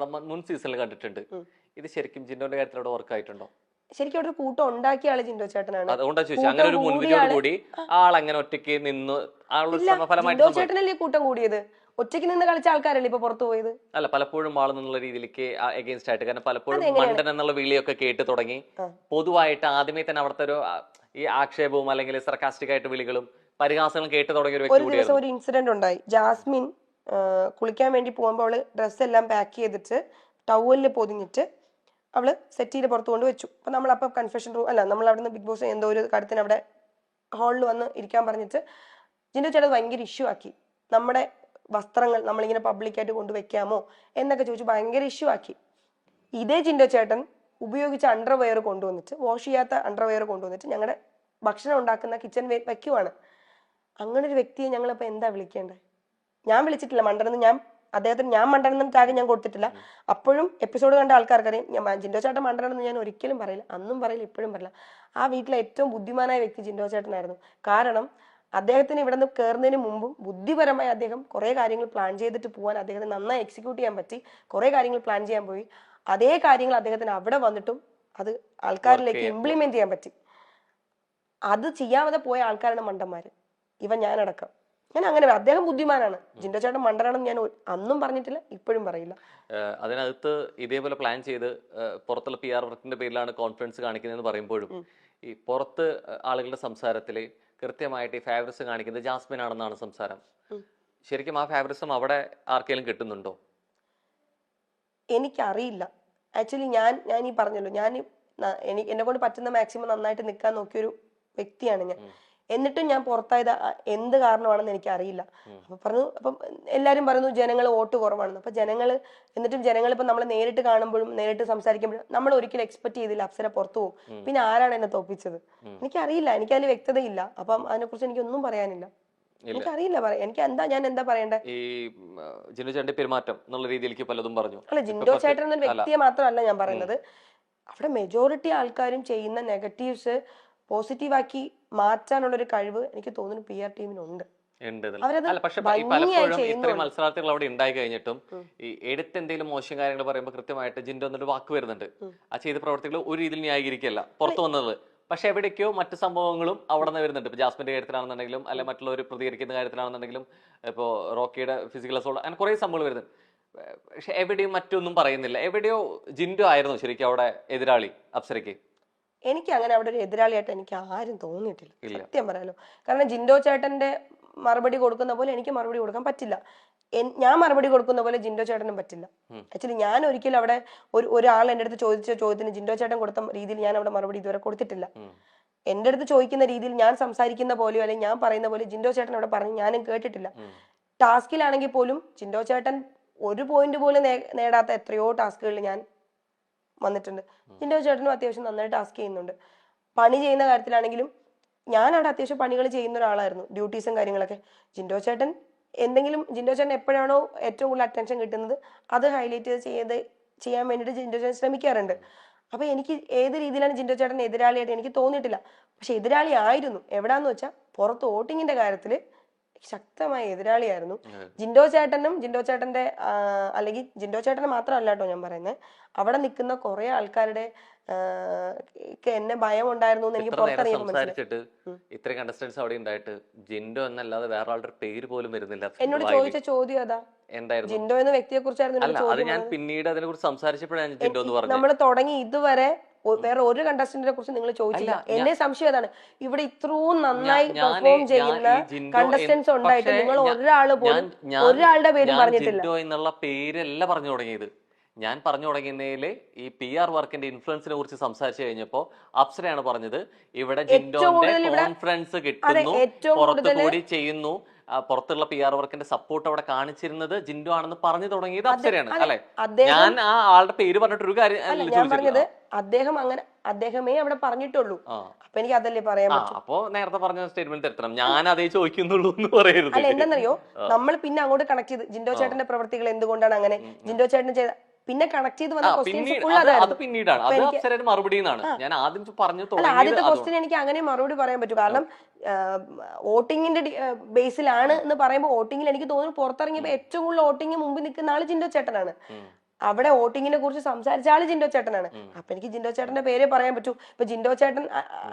നമ്മൾ മുൻ സീസണിൽ കണ്ടിട്ടുണ്ട്. ഇത് ശരിക്കും ജിൻഡോന്റെ കാര്യത്തിൽ അവിടെ വർക്ക് ആയിട്ടുണ്ടോ? ശരിക്കും അവിടെ കൂട്ടം ഉണ്ടാക്കിയ ആൾ ജിൻഡോ ചേട്ടനാണ്. അതുകൊണ്ടാ ചോദിച്ചു അങ്ങനെ ഒരു മുൻവിധിയോട് കൂടി ആൾ അങ്ങനെ ഒറ്റയ്ക്ക് നിന്ന് ജിൻഡോ ചേട്ടനല്ലേ കൂട്ടം കൂടിയത്? ഒറ്റയ്ക്ക് നിന്ന് കളിച്ച ആൾക്കാരല്ലേ ഇപ്പൊ പുറത്തു പോയത്? അല്ല പലപ്പോഴും ആൾ എന്നുള്ള രീതിയിലേക്ക് എഗെയിൻസ്റ്റ് ആയിട്ട്. കാരണം പലപ്പോഴും മണ്ടൻ എന്നുള്ള വിളിയൊക്കെ കേട്ട് തുടങ്ങി. പൊതുവായിട്ട് ആദ്യമേ തന്നെ അവിടുത്തെ ഒരു ഈ ആക്ഷേപവും അല്ലെങ്കിൽ സർക്കാസ്റ്റിക് ആയിട്ട് വിളികളും പരിഹാസങ്ങളും കേട്ട് തുടങ്ങിയ ഒരു വ്യക്തി ഒരു ഇൻസിഡന്റ് ഉണ്ടായി. ജാസ്മിൻ കുളിക്കാൻ വേണ്ടി പോകുമ്പോൾ അവൾ ഡ്രസ്സെല്ലാം പാക്ക് ചെയ്തിട്ട് ടവലിൽ പൊതിഞ്ഞിട്ട് അവൾ സെറ്റിയിൽ പുറത്ത് കൊണ്ട് വെച്ചു. അപ്പൊ നമ്മൾ അപ്പം കൺഫെഷൻ റൂം അല്ല നമ്മൾ അവിടെ നിന്ന് ബിഗ് ബോസ് എന്തോ ഒരു കാര്യത്തിന് അവിടെ ഹാളിൽ വന്ന് ഇരിക്കാൻ പറഞ്ഞിട്ട് ജിൻഡോ ചേട്ടൻ ഭയങ്കര ഇഷ്യൂ ആക്കി. നമ്മുടെ വസ്ത്രങ്ങൾ നമ്മളിങ്ങനെ പബ്ലിക്കായിട്ട് കൊണ്ടുവയ്ക്കാമോ എന്നൊക്കെ ചോദിച്ചു ഭയങ്കര ഇഷ്യൂ ആക്കി. ഇതേ ജിൻഡോ ചേട്ടൻ ഉപയോഗിച്ച അണ്ടർവെയർ കൊണ്ടുവന്നിട്ട് വാഷ് ചെയ്യാത്ത അണ്ടർവെയർ കൊണ്ടുവന്നിട്ട് ഞങ്ങളുടെ ഭക്ഷണം ഉണ്ടാക്കുന്ന കിച്ചൺ വെക്കുവാണ്. അങ്ങനെ ഒരു വ്യക്തിയെ ഞങ്ങളിപ്പോൾ എന്താ വിളിക്കേണ്ടത് ഞാൻ വിളിച്ചിട്ടില്ല മണ്ടനെന്ന് ഞാൻ അദ്ദേഹത്തിന് ഞാൻ മണ്ടനെന്ന് ടാഗ് ഞാൻ കൊടുത്തിട്ടില്ല. അപ്പോഴും എപ്പിസോഡ് കണ്ട ആൾക്കാർക്കറിയാം ഞാൻ ജിൻഡോ ചേട്ടൻ മണ്ടനെന്ന് ഞാൻ ഒരിക്കലും പറയില്ല അന്നും പറയില്ല ഇപ്പോഴും പറയില്ല. ആ വീട്ടിലെ ഏറ്റവും ബുദ്ധിമാനായ വ്യക്തി ജിൻഡോ ചേട്ടനായിരുന്നു. കാരണം അദ്ദേഹത്തിന് ഇവിടെ നിന്ന് കയറുന്നതിന് മുമ്പും ബുദ്ധിപരമായി അദ്ദേഹം കുറേ കാര്യങ്ങൾ പ്ലാൻ ചെയ്തിട്ട് പോകാൻ അദ്ദേഹത്തിന് നന്നായി എക്സിക്യൂട്ട് ചെയ്യാൻ പറ്റി കുറേ കാര്യങ്ങൾ പ്ലാൻ ചെയ്യാൻ പോയി. അതേ കാര്യങ്ങൾ അദ്ദേഹത്തിന് അവിടെ വന്നിട്ടും അത് ആൾക്കാരിലേക്ക് ഇംപ്ലിമെന്റ് ചെയ്യാൻ പറ്റി. അത് ചെയ്യാതെ പോയ ആൾക്കാരാണ് മണ്ടന്മാര്. ഇവ ഞാനടക്കം. ഞാൻ അങ്ങനെ അദ്ദേഹം ബുദ്ധിമാനാണ്. ജിൻഡ ചേട്ടൻ മണ്ടനാണെന്ന് ഞാൻ അന്നും പറഞ്ഞിട്ടില്ല ഇപ്പോഴും പറയില്ല. അതിനകത്ത് ഇതേപോലെ പ്ലാൻ ചെയ്ത് പുറത്തുള്ള പി ആർ വർക്കിന്റെ പേരിലാണ് കോൺഫിഡൻസ് കാണിക്കുന്നതെന്ന് പറയുമ്പോഴും ഈ പുറത്ത് ആളുകളുടെ സംസാരത്തിൽ കൃത്യമായിട്ട് ഈ ഫേവറിസം കാണിക്കുന്നത് ജാസ്മിൻ ആണെന്നാണ് സംസാരം. ശരിക്കും ആ ഫേവറിസം അവിടെ ആർക്കെങ്കിലും കിട്ടുന്നുണ്ടോ? എനിക്കറിയില്ല. ആക്ച്വലി ഞാൻ ഞാൻ ഈ പറഞ്ഞല്ലോ ഞാൻ എനിക്ക് എന്നെ കൊണ്ട് പറ്റുന്ന മാക്സിമം നന്നായിട്ട് നിൽക്കാൻ നോക്കിയൊരു വ്യക്തിയാണ് ഞാൻ. എന്നിട്ടും ഞാൻ പുറത്തായത് എന്ത് കാരണമാണെന്ന് എനിക്ക് അറിയില്ല. അപ്പൊ പറഞ്ഞു അപ്പം എല്ലാരും പറയുന്നു ജനങ്ങൾ വോട്ട് കുറവാണെന്ന്. അപ്പൊ ജനങ്ങൾ എന്നിട്ടും ജനങ്ങൾ ഇപ്പൊ നമ്മളെ നേരിട്ട് കാണുമ്പോഴും നേരിട്ട് സംസാരിക്കുമ്പോഴും നമ്മൾ ഒരിക്കലും എക്സ്പെക്ട് ചെയ്തില്ല അപ്സര പുറത്തു പോകും. പിന്നെ ആരാണ് എന്നെ തോപ്പിച്ചത്. എനിക്കറിയില്ല എനിക്ക് അതിൽ വ്യക്തതയില്ല. അപ്പം അതിനെക്കുറിച്ച് എനിക്കൊന്നും പറയാനില്ല. എനിക്കറിയില്ല പറയാം എനിക്ക് എന്താ ഞാൻ എന്താ പറയണ്ടേ? ഈ ജിൻഡോ ചേട്ടന്റെ പെരുമാറ്റം എന്നുള്ള രീതിയിലേക്ക് പലതും പറഞ്ഞു. അല്ല ജിൻഡോ ചേട്ടൻ എന്ന. വ്യക്തിയെ മാത്രമല്ല ഞാൻ പറയുന്നത്. അവിടെ മെജോറിറ്റി ആൾക്കാരും ചെയ്യുന്ന നെഗറ്റീവ്സ് പോസിറ്റീവാക്കി മാറ്റാനുള്ള ഒരു കഴിവ് എനിക്ക് തോന്നുന്നു പി ആർ ടീമിനുണ്ട്. പക്ഷെ പലപ്പോഴും ഇത്രയും മത്സരാർത്ഥികൾ അവിടെ ഉണ്ടായി കഴിഞ്ഞിട്ടും ഈ എടുത്ത് എന്തെങ്കിലും മോശം കാര്യങ്ങൾ പറയുമ്പോൾ കൃത്യമായിട്ട് ജിൻഡോ എന്നൊരു വാക്ക് വരുന്നുണ്ട്. ആ ചെയ്ത പ്രവർത്തികൾ ഒരു രീതിയിൽ ന്യായീകരിക്കല്ല പുറത്തു വന്നത്. പക്ഷെ എവിടേക്കോ മറ്റു സംഭവങ്ങളും അവിടെ നിന്ന് വരുന്നുണ്ട്. ഇപ്പൊ ജാസ്മിന്റെ കാര്യത്തിലാണെന്നുണ്ടെങ്കിലും അല്ലെ മറ്റുള്ളവർ പ്രതികരിക്കുന്ന കാര്യത്തിലാണെന്നുണ്ടെങ്കിലും ഇപ്പോൾ റോക്കിയുടെ ഫിസിക്കൽ അസോൾട്ട് അങ്ങനെ കുറെ സംഭവങ്ങൾ വരുന്നുണ്ട്. പക്ഷെ എവിടെയും മറ്റൊന്നും പറയുന്നില്ല. എവിടെയോ ജിൻഡോ ആയിരുന്നു ശരിക്കും അവിടെ എതിരാളി അപ്സരയ്ക്ക്. എനിക്ക് അങ്ങനെ അവിടെ ഒരു എതിരാളിയായിട്ട് എനിക്ക് ആരും തോന്നിയിട്ടില്ല സത്യം പറയാലോ. കാരണം ജിൻഡോ ചേട്ടന്റെ മറുപടി കൊടുക്കുന്ന പോലെ എനിക്ക് മറുപടി കൊടുക്കാൻ പറ്റില്ല. ഞാൻ മറുപടി കൊടുക്കുന്ന പോലെ ജിൻഡോ ചേട്ടനും പറ്റില്ല. ആക്ച്വലി ഞാൻ ഒരിക്കലും അവിടെ ഒരു ഒരാൾ എന്റെ അടുത്ത് ചോദിച്ച ചോദ്യത്തിന് ജിൻഡോ ചേട്ടൻ കൊടുത്ത രീതിയിൽ ഞാൻ അവിടെ മറുപടി ഇതുവരെ കൊടുത്തിട്ടില്ല. എന്റെ അടുത്ത് ചോദിക്കുന്ന രീതിയിൽ ഞാൻ സംസാരിക്കുന്ന പോലെയോ അല്ലെങ്കിൽ ഞാൻ പറയുന്ന പോലെ ജിൻഡോ ചേട്ടൻ അവിടെ പറഞ്ഞ് ഞാനും കേട്ടിട്ടില്ല. ടാസ്കിലാണെങ്കിൽ പോലും ജിൻഡോ ചേട്ടൻ ഒരു പോയിന്റ് പോലും നേടാത്ത എത്രയോ ടാസ്കുകളിൽ ഞാൻ വന്നിട്ടുണ്ട്. ജിൻഡോ ചേട്ടനും അത്യാവശ്യം നന്നായി ടാസ്ക് ചെയ്യുന്നുണ്ട്. പണി ചെയ്യുന്ന കാര്യത്തിലാണെങ്കിലും ഞാൻ അവിടെ അത്യാവശ്യം പണികൾ ചെയ്യുന്ന ഒരാളായിരുന്നു. ഡ്യൂട്ടീസും കാര്യങ്ങളൊക്കെ. ജിൻഡോ ചേട്ടൻ എന്തെങ്കിലും ജിൻഡോ ചേട്ടൻ എപ്പോഴാണോ ഏറ്റവും കൂടുതൽ അറ്റൻഷൻ കിട്ടുന്നത് അത് ഹൈലൈറ്റ് ചെയ്ത് ചെയ്യാൻ വേണ്ടിയിട്ട് ജിൻഡോ ചേട്ടൻ ശ്രമിക്കാറുണ്ട്. അപ്പൊ എനിക്ക് ഏത് രീതിയിലാണ് ജിൻഡോ ചേട്ടൻ എതിരാളിയായിട്ട് എനിക്ക് തോന്നിയിട്ടില്ല. പക്ഷെ എതിരാളി ആയിരുന്നു. എവിടാന്ന് വെച്ചാൽ പുറത്ത് വോട്ടിങ്ങിന്റെ കാര്യത്തിൽ ശക്തമായ എതിരാളിയായിരുന്നു. ജിൻഡോ ചേട്ടനും ജിൻഡോ ചേട്ടന്റെ അല്ലെങ്കിൽ ജിൻഡോ ചേട്ടനെ മാത്രമല്ല കേട്ടോ ഞാൻ പറയുന്നത് അവിടെ നിൽക്കുന്ന കുറെ ആൾക്കാരുടെ എന്നെ ഭയം ഉണ്ടായിരുന്നു എന്ന് എനിക്ക് മനസ്സിലായി. സംസാരിച്ചിട്ട് ഇത്ര കണ്ടസ്റ്റൻസ് അവിടെ ഉണ്ടായിട്ട് ജിൻഡോ എന്നല്ലാതെ വേറെ ആളുടെ പേര് പോലും വരുന്നില്ല എന്നോട് ചോദിച്ച ചോദ്യം അതാ. എന്തായിരുന്നു? ജിൻഡോ എന്ന വ്യക്തിയെ കുറിച്ചായിരുന്നു അത് ഞാൻ പിന്നീട് അതിനെ കുറിച്ച് സംസാരിച്ചപ്പോഴാണ് ജിൻഡോ എന്ന് പറഞ്ഞത്. നമ്മൾ തുടങ്ങി ഇതുവരെ വേറെ ഒരു കണ്ടസ്റ്റന്റിനെ കുറിച്ച് നിങ്ങൾ ചോദിച്ചില്ല. എന്റെ എന്നെ സംശയം അതാണ്. ഇവിടെ ഇത്രയും നന്നായി പെർഫോം ചെയ്യുന്ന കണ്ടസ്റ്റൻസ് ഉണ്ടായിട്ട് നിങ്ങൾ ഒരാൾ ഒരാൾ പോലും ഒരാളുടെ പേര് പറഞ്ഞിട്ടില്ല. എന്നുള്ള പേരല്ല പറഞ്ഞു തുടങ്ങിയത്. ഞാൻ പറഞ്ഞു തുടങ്ങിയതിൽ ഈ പി ആർ വർക്കിന്റെ ഇൻഫ്ലുവൻസിനെ കുറിച്ച് സംസാരിച്ചു കഴിഞ്ഞപ്പോ അപ്സരയാണ് പറഞ്ഞത് ഇവിടെ ജിൻഡോന്റെ കോൺഫിഡൻസ് കിട്ടുന്നു ഏറ്റവും കൂടുതൽ കൂടി ചെയ്യുന്നു പുറത്തുള്ള പി ആർ വർക്കിന്റെ സപ്പോർട്ട് അവിടെ കാണിച്ചിരുന്നത് ജിൻഡോ ആണെന്ന് പറഞ്ഞു തുടങ്ങിയത് അപ്സരയാണ് അതെ, അല്ലെ? അദ്ദേഹം ഞാൻ ആ ആളുടെ പേര് പറഞ്ഞിട്ട് ഒരു കാര്യം ഞാൻ പറഞ്ഞത് അദ്ദേഹം അങ്ങനെ അദ്ദേഹമേ അവിടെ പറഞ്ഞിട്ടുള്ളൂ. അപ്പൊ എനിക്ക് അതല്ലേ പറയാൻ അപ്പോ നേരത്തെ പറഞ്ഞ സ്റ്റേറ്റ്മെന്റ് എത്തണം ഞാൻ അതേ ചോദിക്കുന്നുള്ളൂ എന്ന് പറയരുത്. അല്ല എന്താണെന്നറിയോ നമ്മൾ പിന്നെ അങ്ങോട്ട് കണക്ട് ചെയ്ത്. ജിൻഡോ ചേട്ടന്റെ പ്രവൃത്തികൾ എന്തുകൊണ്ടാണ് അങ്ങനെ? ജിൻഡോ ചേട്ടൻ ചെയ്ത പിന്നെ കണക്ട് ചെയ്ത് വന്ന ക്വസ്റ്റ്യൻസ് അത് അത് അതായിരുന്നു. പിന്നീടാണ്. അത് അപ്പൊ എനിക്ക് അപ്സരയുടെ മറുപടി എന്നാണ് ഞാൻ ആദ്യം പറഞ്ഞു ആദ്യത്തെ ക്വസ്റ്റ്യൻ എനിക്ക് അങ്ങനെ മറുപടി പറയാൻ പറ്റും. കാരണം വോട്ടിങ്ങിന്റെ ബേസിലാണ് എന്ന് പറയുമ്പോൾ വോട്ടിങ്ങിൽ എനിക്ക് തോന്നുന്നു പുറത്തിറങ്ങിയപ്പോൾ ഏറ്റവും കൂടുതൽ വോട്ടിംഗ് മുമ്പ് നിൽക്കുന്ന ആൾ ജിൻഡോ ചേട്ടനാണ്. അവിടെ വോട്ടിങ്ങിനെ കുറിച്ച് സംസാരിച്ച ആൾ ജിൻഡോ ചേട്ടനാണ്. അപ്പൊ എനിക്ക് ജിൻഡോ ചേട്ടന്റെ പേരേ പറയാൻ പറ്റൂ. ഇപ്പൊ ജിൻഡോ ചേട്ടൻ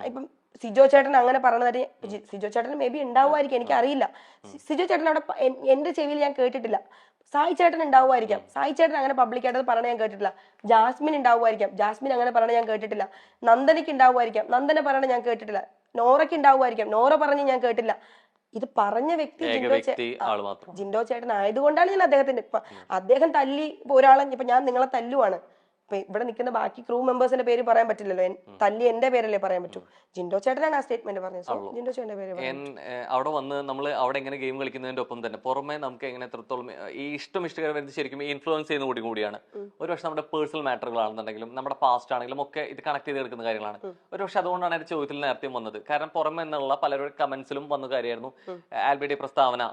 ഇപ്പം സിജോ ചേട്ടൻ അങ്ങനെ പറഞ്ഞതായി സിജോ ചേട്ടൻ മേ ബി ഉണ്ടാവുമായിരിക്കും എനിക്ക് അറിയില്ല സിജോ ചേട്ടൻ അവിടെ എന്റെ ചെവിയിൽ ഞാൻ കേട്ടിട്ടില്ല. സായി ചേട്ടൻ ഉണ്ടാവുമായിരിക്കാം. സായി ചേട്ടൻ അങ്ങനെ പബ്ലിക്കായിട്ട് പറഞ്ഞ ഞാൻ കേട്ടിട്ടില്ല. ജാസ്മിൻ ഉണ്ടാവുമായിരിക്കാം. ജാസ്മിൻ അങ്ങനെ പറഞ്ഞ ഞാൻ കേട്ടിട്ടില്ല. നന്ദനയ്ക്ക് ഉണ്ടാവുമായിരിക്കാം. നന്ദന പറഞ്ഞ ഞാൻ കേട്ടിട്ടില്ല. നോറയ്ക്ക് ഉണ്ടാവുമായിരിക്കാം. നോറ പറഞ്ഞ് ഞാൻ കേട്ടില്ല ഇത് പറഞ്ഞ വ്യക്തി ജിൻഡോ ജിൻഡോ ചേട്ടൻ ആയതുകൊണ്ടാണ് ഞാൻ അദ്ദേഹത്തിന്റെ അദ്ദേഹം തല്ലി ഒരാളെ ഇപ്പൊ ഞാൻ നിങ്ങളെ തല്ലുവാണ്. ഇവിടെ നിൽക്കുന്ന ബാക്കി ക്രൂ മെമ്പേഴ്സിന്റെ പേര് പറയാൻ പറ്റില്ലല്ലോ. തല്ലി എന്റെ പേരല്ലേ പറയാൻ പറ്റൂ. ജിൻഡോ ചേട്ടനാണ് ആ സ്റ്റേറ്റ്മെന്റ് പറഞ്ഞത്. സോ ജിൻഡോ ചേട്ടന്റെ പേര് അവിടെ വന്ന് നമ്മൾ അവിടെ എങ്ങനെ ഗെയിം കളിക്കുന്നതിന്റെ ഒപ്പം തന്നെ പുറമെ നമുക്ക് എങ്ങനെ എത്രത്തോളം ഈ ഇഷ്ടം ഇഷ്ടകരം വരുന്നത് ശരിക്കും ഇൻഫ്ലുവൻസ് ചെയ്യുന്ന കൂടി കൂടിയാണ്. ഒരു പക്ഷെ നമ്മുടെ പേഴ്സണൽ മാറ്ററുകളാണെന്നുണ്ടെങ്കിലും നമ്മുടെ പാസ്റ്റ് ആണെങ്കിലും ഒക്കെ ഇത് കണക്ട് ചെയ്ത് എടുക്കുന്ന കാര്യങ്ങളാണ്. ഒരു പക്ഷെ അതുകൊണ്ടാണ് എന്റെ ചോദ്യത്തിൽ നേരത്തെ വന്നത്. കാരണം പുറമെ എന്നുള്ള പലരുടെ കമന്റ്സിലും വന്ന കാര്യമായിരുന്നു. ആൽബിയുടെ പ്രസ്താവന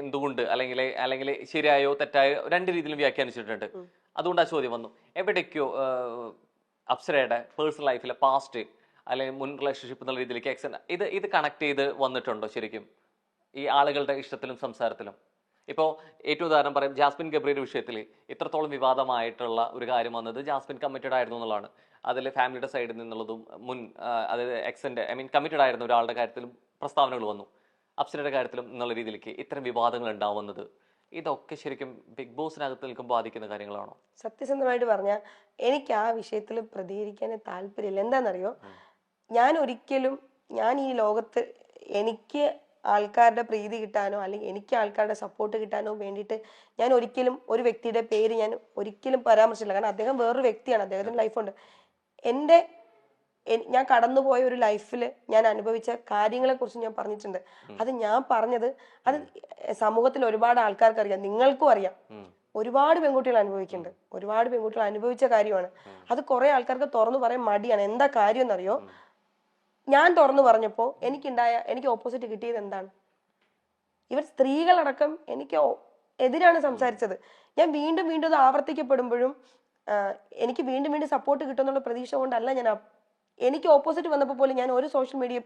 എന്തുകൊണ്ട് അല്ലെങ്കിൽ അല്ലെങ്കിൽ ശരിയായോ തെറ്റായോ രണ്ട് രീതിയിലും വ്യാഖ്യാനിച്ചിട്ടുണ്ട്. അതുകൊണ്ട് ആ ചോദ്യം വന്നു. എവിടേക്കോ അപ്സരയുടെ പേഴ്സണൽ ലൈഫിലെ പാസ്റ്റ് അല്ലെങ്കിൽ മുൻ റിലേഷൻഷിപ്പ് എന്നുള്ള രീതിയിലേക്ക് എക്സൻ ഇത് ഇത് കണക്ട് ചെയ്ത് വന്നിട്ടുണ്ടോ ശരിക്കും? ഈ ആളുകളുടെ ഇഷ്ടത്തിലും സംസാരത്തിലും. ഇപ്പോൾ ഏറ്റവും ഉദാഹരണം പറയും ജാസ്മിൻ ഗബ്രിയുടെ വിഷയത്തിൽ ഇത്രത്തോളം വിവാദമായിട്ടുള്ള ഒരു കാര്യം വന്നത് ജാസ്മിൻ കമ്മിറ്റഡ് ആയിരുന്നു എന്നുള്ളതാണ്. അതിൽ ഫാമിലിയുടെ സൈഡിൽ നിന്നുള്ളതും മുൻ അതായത് എക്സന്റെ ഐ മീൻ കമ്മിറ്റഡ് ആയിരുന്ന ഒരാളുടെ കാര്യത്തിലും പ്രസ്താവനകൾ വന്നു. അപ്സരയുടെ കാര്യത്തിലും എന്നുള്ള രീതിയിലേക്ക് ഇത്തരം വിവാദങ്ങൾ ഉണ്ടാവുന്നത് ഇതൊക്കെ ശരിക്കും ബിഗ് ബോസിനകത്ത് നിൽക്കുമ്പോൾ ബാധിക്കുന്ന കാര്യങ്ങളാണോ? സത്യസന്ധമായിട്ട് പറഞ്ഞാൽ എനിക്ക് ആ വിഷയത്തിൽ പ്രതികരിക്കാൻ താല്പര്യമില്ല. എന്താണെന്നറിയോ? ഞാൻ ഒരിക്കലും ഞാൻ ഈ ലോകത്ത് എനിക്ക് ആൾക്കാരുടെ പ്രീതി കിട്ടാനോ അല്ലെങ്കിൽ എനിക്ക് ആൾക്കാരുടെ സപ്പോർട്ട് കിട്ടാനോ വേണ്ടിയിട്ട് ഞാൻ ഒരിക്കലും ഒരു വ്യക്തിയുടെ പേര് ഞാൻ ഒരിക്കലും പരാമർശിച്ചില്ല കാരണം അദ്ദേഹം വേറൊരു വ്യക്തിയാണ്. അദ്ദേഹത്തിന് ലൈഫുണ്ട് എന്റെ എൻ- ഞാൻ കടന്നുപോയ ഒരു ലൈഫിൽ ഞാൻ അനുഭവിച്ച കാര്യങ്ങളെ കുറിച്ച് ഞാൻ പറഞ്ഞിട്ടുണ്ട്. അത് ഞാൻ പറഞ്ഞത് അത് സമൂഹത്തിൽ ഒരുപാട് ആൾക്കാർക്ക് അറിയാം നിങ്ങൾക്കും അറിയാം. ഒരുപാട് പെൺകുട്ടികൾ അനുഭവിക്കുന്നുണ്ട്. ഒരുപാട് പെൺകുട്ടികൾ അനുഭവിച്ച കാര്യമാണ്. അത് കുറെ ആൾക്കാർക്ക് തുറന്നു പറയാൻ മടിയാണ്. എന്താ കാര്യം എന്നറിയോ? ഞാൻ തുറന്നു പറഞ്ഞപ്പോ എനിക്കുണ്ടായ എനിക്ക് ഓപ്പോസിറ്റ് കിട്ടിയത് എന്താണ്? ഇവർ സ്ത്രീകളടക്കം എനിക്ക് എതിരാണ് സംസാരിച്ചത്. ഞാൻ വീണ്ടും വീണ്ടും അത് ആവർത്തിക്കപ്പെടുമ്പോഴും എനിക്ക് വീണ്ടും വീണ്ടും സപ്പോർട്ട് കിട്ടുമെന്നുള്ള പ്രതീക്ഷ കൊണ്ടല്ല ഞാൻ എനിക്ക് ഓപ്പോസിറ്റ് വന്നപ്പോൾ പോലും ഞാൻ ഒരു സോഷ്യൽ മീഡിയ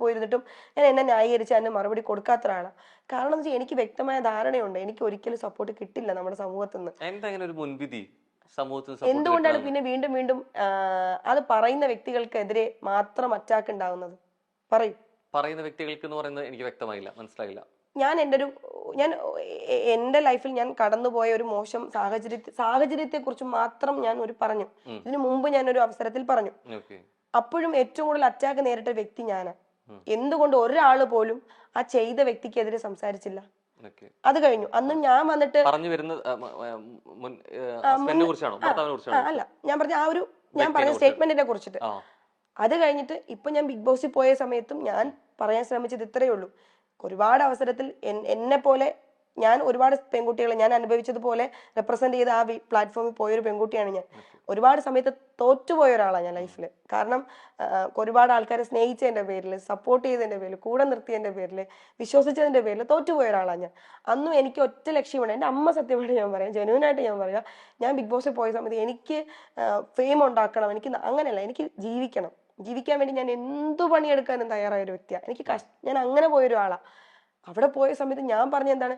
പോയിരുന്നിട്ടും ഞാൻ എന്നെ ന്യായീകരിച്ച് അതിന് മറുപടി കൊടുക്കാത്ത ഒരാളാണ് കാരണം എന്ന് വെച്ചാൽ എനിക്ക് വ്യക്തമായ ധാരണയുണ്ട്. എനിക്ക് ഒരിക്കലും സപ്പോർട്ട് കിട്ടില്ല നമ്മുടെ സമൂഹത്തിൽ നിന്ന് എന്താ ഒരു മുൻവിധി? എന്തുകൊണ്ടാണ്? പിന്നെ വീണ്ടും വീണ്ടും അത് പറയുന്ന വ്യക്തികൾക്കെതിരെ മാത്രം അറ്റാക്ക് ഉണ്ടാകുന്നത് പറയും. പറയുന്ന വ്യക്തികൾക്ക് എന്ന് പറയുന്നത് എനിക്ക് വ്യക്തമായില്ല. മനസ്സിലായില്ല. ഞാൻ എന്റെ ഒരു ഞാൻ എന്റെ ലൈഫിൽ ഞാൻ കടന്നുപോയ ഒരു മോശം സാഹചര്യ സാഹചര്യത്തെ കുറിച്ച് മാത്രം ഞാൻ ഒരു പറഞ്ഞു. ഇതിനു മുമ്പ് ഞാൻ ഒരു അവസരത്തിൽ പറഞ്ഞു. അപ്പോഴും ഏറ്റവും കൂടുതൽ അറ്റാക്ക് നേരിട്ട വ്യക്തി ഞാനാ. എന്തുകൊണ്ട് ഒരാൾ പോലും ആ ചെയ്ത വ്യക്തിക്കെതിരെ സംസാരിച്ചില്ല? അത് കഴിഞ്ഞു. അന്ന് ഞാൻ വന്നിട്ട് പറഞ്ഞു വരുന്ന അല്ല. ഞാൻ പറഞ്ഞ ആ ഒരു ഞാൻ പറഞ്ഞ. സ്റ്റേറ്റ്മെന്റിനെ കുറിച്ചിട്ട്. അത് കഴിഞ്ഞിട്ട് ഇപ്പൊ ഞാൻ ബിഗ് ബോസിൽ പോയ സമയത്തും ഞാൻ പറയാൻ ശ്രമിച്ചത് ഇത്രയേ ഉള്ളൂ. ഒരുപാട് അവസരത്തിൽ എന്നെ പോലെ ഞാൻ ഒരുപാട് പെൺകുട്ടികളെ ഞാൻ അനുഭവിച്ചതുപോലെ റെപ്രസെന്റ് ചെയ്ത ആ പ്ലാറ്റ്ഫോമിൽ പോയൊരു പെൺകുട്ടിയാണ് ഞാൻ. ഒരുപാട് സമയത്ത് തോറ്റുപോയ ഒരാളാണ് ഞാൻ ലൈഫിൽ കാരണം ഒരുപാട് ആൾക്കാരെ സ്നേഹിച്ചതിന്റെ പേരിൽ സപ്പോർട്ട് ചെയ്തതിന്റെ പേരിൽ കൂടെ നിർത്തിയതിന്റെ പേരിൽ വിശ്വസിച്ചതിന്റെ പേരിൽ തോറ്റുപോയ ഒരാളാണ് ഞാൻ. അന്നും എനിക്ക് ഒറ്റ ലക്ഷ്യമാണ് എന്റെ അമ്മ സത്യമായിട്ട് ഞാൻ പറയാം ജെനുവൻ ആയിട്ട് ഞാൻ പറയാം ഞാൻ ബിഗ് ബോസിൽ പോയ സമയത്ത് എനിക്ക് ഫെയിം ഉണ്ടാക്കണം എനിക്ക് അങ്ങനെയല്ല എനിക്ക് ജീവിക്കണം. ജീവിക്കാൻ വേണ്ടി ഞാൻ എന്തു പണിയെടുക്കാനും തയ്യാറായ ഒരു വ്യക്തിയാണ് എനിക്ക് കഷ് ഞാൻ അങ്ങനെ പോയൊരാളാണ് അവിടെ പോയ സമയത്ത് ഞാൻ പറഞ്ഞ എന്താണ്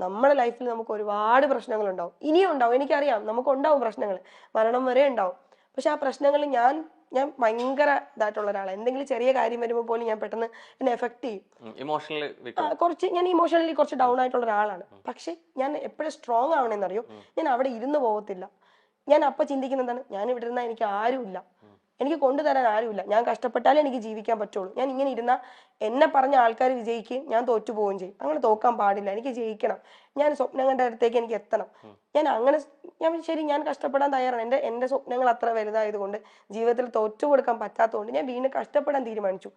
നമ്മുടെ ലൈഫിൽ നമുക്ക് ഒരുപാട് പ്രശ്നങ്ങൾ ഉണ്ടാവും ഇനിയും ഉണ്ടാവും. എനിക്കറിയാം. നമുക്ക് ഉണ്ടാവും പ്രശ്നങ്ങൾ മരണം വരെ ഉണ്ടാവും. പക്ഷെ ആ പ്രശ്നങ്ങൾ ഞാൻ ഞാൻ ഭയങ്കര ഇതായിട്ടുള്ള ഒരാളാണ് എന്തെങ്കിലും ചെറിയ കാര്യം വരുമ്പോൾ പോലും ഞാൻ പെട്ടെന്ന് എന്നെ എഫക്ട് ചെയ്യും. കുറച്ച് ഞാൻ ഇമോഷണലി കുറച്ച് ഡൗൺ ആയിട്ടുള്ള ഒരാളാണ്. പക്ഷെ ഞാൻ എപ്പോഴും സ്ട്രോങ് ആവണമെന്നറിയോ ഞാൻ അവിടെ ഇരുന്ന് പോകത്തില്ല. ഞാൻ അപ്പൊ ചിന്തിക്കുന്ന എന്താണ്? ഞാൻ ഇവിടെ ഇരുന്നാൽ എനിക്ക് ആരുമില്ല. എനിക്ക് കൊണ്ടുതരാൻ ആരുമില്ല. ഞാൻ കഷ്ടപ്പെട്ടാലേ എനിക്ക് ജീവിക്കാൻ പറ്റുള്ളൂ. ഞാൻ ഇങ്ങനെ ഇരുന്ന എന്നെ പറഞ്ഞ ആൾക്കാർ വിജയിക്കുകയും ഞാൻ തോറ്റു പോവുകയും ചെയ്യും. അങ്ങനെ തോക്കാൻ പാടില്ല. എനിക്ക് ജയിക്കണം. ഞാൻ സ്വപ്നം കണ്ട അടുത്തേക്ക് എനിക്ക് എത്തണം. ഞാൻ അങ്ങനെ ഞാൻ ശരി ഞാൻ കഷ്ടപ്പെടാൻ തയ്യാറാണ്. എന്റെ എന്റെ സ്വപ്നങ്ങൾ അത്ര വലുതായതുകൊണ്ട് ജീവിതത്തിൽ തോറ്റു കൊടുക്കാൻ പറ്റാത്തതുകൊണ്ട് ഞാൻ വീണ്ടും കഷ്ടപ്പെടാൻ തീരുമാനിച്ചു.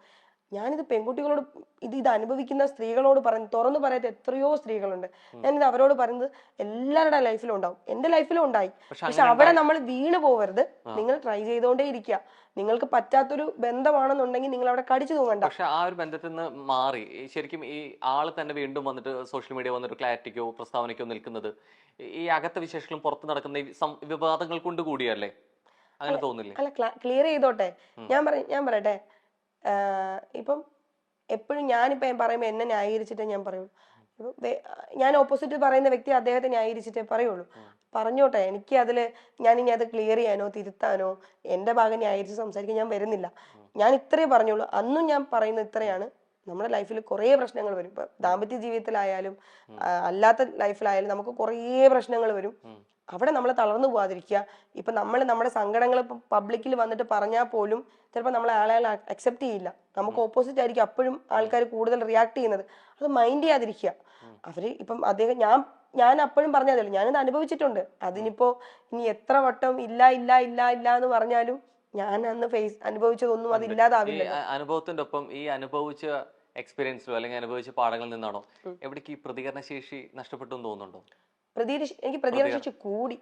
ഞാനിത് പെൺകുട്ടികളോട് ഇത് ഇത് അനുഭവിക്കുന്ന സ്ത്രീകളോട് പറഞ്ഞ് തുറന്നു പറയാത്ത എത്രയോ സ്ത്രീകളുണ്ട്. ഞാനിത് അവരോട് പറയുന്നത് എല്ലാവരുടെ ലൈഫിലും ഉണ്ടാവും. എന്റെ ലൈഫിലും ഉണ്ടായി. പക്ഷെ അവിടെ നമ്മൾ വീണ് പോവരുത്. നിങ്ങൾ ട്രൈ ചെയ്തുകൊണ്ടേ ഇരിക്കുക. നിങ്ങൾക്ക് പറ്റാത്തൊരു ബന്ധമാണെന്നുണ്ടെങ്കിൽ നിങ്ങൾ അവിടെ കടിച്ചു തൂങ്ങണ്ട. പക്ഷെ ആ ഒരു ബന്ധത്തിൽ നിന്ന് മാറി. ശരിക്കും ഈ ആൾ തന്നെ വീണ്ടും വന്നിട്ട് സോഷ്യൽ മീഡിയ വന്നിട്ട് ക്ലാരിറ്റിക്കോ പ്രസ്താവനയ്ക്കോ നിൽക്കുന്നത് ഈ- അകത്ത വിശേഷങ്ങളും പുറത്ത് നടക്കുന്ന വിവാദങ്ങൾ കൊണ്ട് കൂടിയല്ലേ അങ്ങനെ തോന്നില്ലേ? അല്ല ക്ലിയർ ചെയ്തോട്ടെ. ഞാൻ പറ ഞാൻ പറയട്ടെ. ഇപ്പം എപ്പോഴും ഞാനിപ്പോൾ ഞാൻ പറയുമ്പോൾ എന്നെ ന്യായീകരിച്ചിട്ടേ ഞാൻ പറയുള്ളൂ. ഞാൻ ഓപ്പോസിറ്റ് പറയുന്ന വ്യക്തി അദ്ദേഹത്തെ ന്യായീകരിച്ചിട്ടേ പറയുള്ളൂ. പറഞ്ഞോട്ടെ എനിക്ക് അതിൽ ഞാൻ ഇനി അത് ക്ലിയർ ചെയ്യാനോ തിരുത്താനോ എന്റെ ഭാഗം ന്യായീകരിച്ച് സംസാരിക്കാൻ ഞാൻ വരുന്നില്ല. ഞാൻ ഇത്രേ പറഞ്ഞോളൂ അന്നും ഞാൻ പറയുന്നത് ഇത്രയാണ്. നമ്മുടെ ലൈഫിൽ കുറേ പ്രശ്നങ്ങൾ വരും. ഇപ്പം ദാമ്പത്യ ജീവിതത്തിലായാലും അല്ലാത്ത ലൈഫിലായാലും നമുക്ക് കുറേ പ്രശ്നങ്ങൾ വരും. അവിടെ നമ്മൾ തളർന്നു പോകാതിരിക്കുക ഇപ്പൊ നമ്മൾ നമ്മുടെ സങ്കടങ്ങൾ ഇപ്പം പബ്ലിക്കിൽ വന്നിട്ട് പറഞ്ഞാൽ പോലും ചിലപ്പോൾ നമ്മളെ ആളെ അക്സെപ്റ്റ് ചെയ്യില്ല. നമുക്ക് ഓപ്പോസിറ്റ് ആയിരിക്കും അപ്പോഴും ആൾക്കാർ കൂടുതൽ റിയാക്ട് ചെയ്യുന്നത്. അത് മൈൻഡ് ചെയ്യാതിരിക്കുക. അവർ ഇപ്പം അദ്ദേഹം ഞാൻ ഞാൻ അപ്പോഴും പറഞ്ഞതല്ലോ ഞാനത് അനുഭവിച്ചിട്ടുണ്ട്. അതിനിപ്പോ ഇനി എത്ര വട്ടം ഇല്ല ഇല്ല ഇല്ല ഇല്ല എന്ന് പറഞ്ഞാലും ഞാൻ അന്ന് ഫേസ് അനുഭവിച്ചതൊന്നും അത് ഈ ഇല്ലാതാവില്ല അനുഭവത്തിന്റെ ഒപ്പം ഈ അനുഭവിച്ച എക്സ്പീരിയൻസിലോ അല്ലെങ്കിൽ അനുഭവിച്ച പാഠങ്ങളിൽ നിന്നാണോ എവിടേക്ക് ഈ പ്രതികരണ ശേഷി നഷ്ടപ്പെട്ടു തോന്നുന്നുണ്ടോ? പ്രതികരണ എനിക്ക് പ്രതികരണ ശേഷി കൂടി